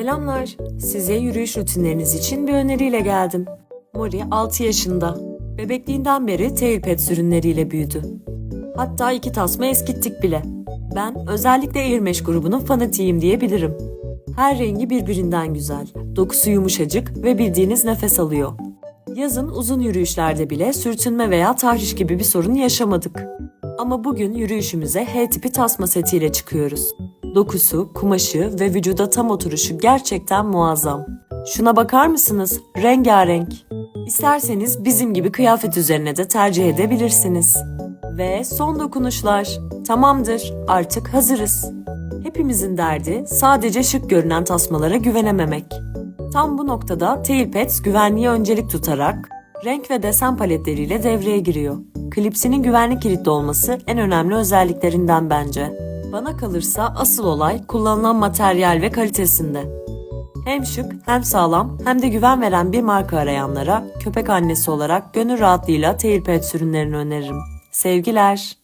Selamlar. Size yürüyüş rutinleriniz için bir öneriyle geldim. Mori 6 yaşında. Bebekliğinden beri Tailpad ürünleriyle büyüdü. Hatta iki tasma eskittik bile. Ben özellikle Airmesh grubunun fanatiyim diyebilirim. Her rengi birbirinden güzel. Dokusu yumuşacık ve bildiğiniz nefes alıyor. Yazın uzun yürüyüşlerde bile sürtünme veya tahriş gibi bir sorun yaşamadık. Ama bugün yürüyüşümüze H tipi tasma setiyle çıkıyoruz. Dokusu, kumaşı ve vücuda tam oturuşu gerçekten muazzam. Şuna bakar mısınız? Rengarenk. İsterseniz bizim gibi kıyafet üzerine de tercih edebilirsiniz. Ve son dokunuşlar. Tamamdır, artık hazırız. Hepimizin derdi sadece şık görünen tasmalara güvenememek. Tam bu noktada Tailpets güvenliğe öncelik tutarak renk ve desen paletleriyle devreye giriyor. Klipsinin güvenlik kilitli olması en önemli özelliklerinden bence. Bana kalırsa asıl olay kullanılan materyal ve kalitesinde. Hem şık hem sağlam hem de güven veren bir marka arayanlara köpek annesi olarak gönül rahatlığıyla Tailpets ürünlerini öneririm. Sevgiler.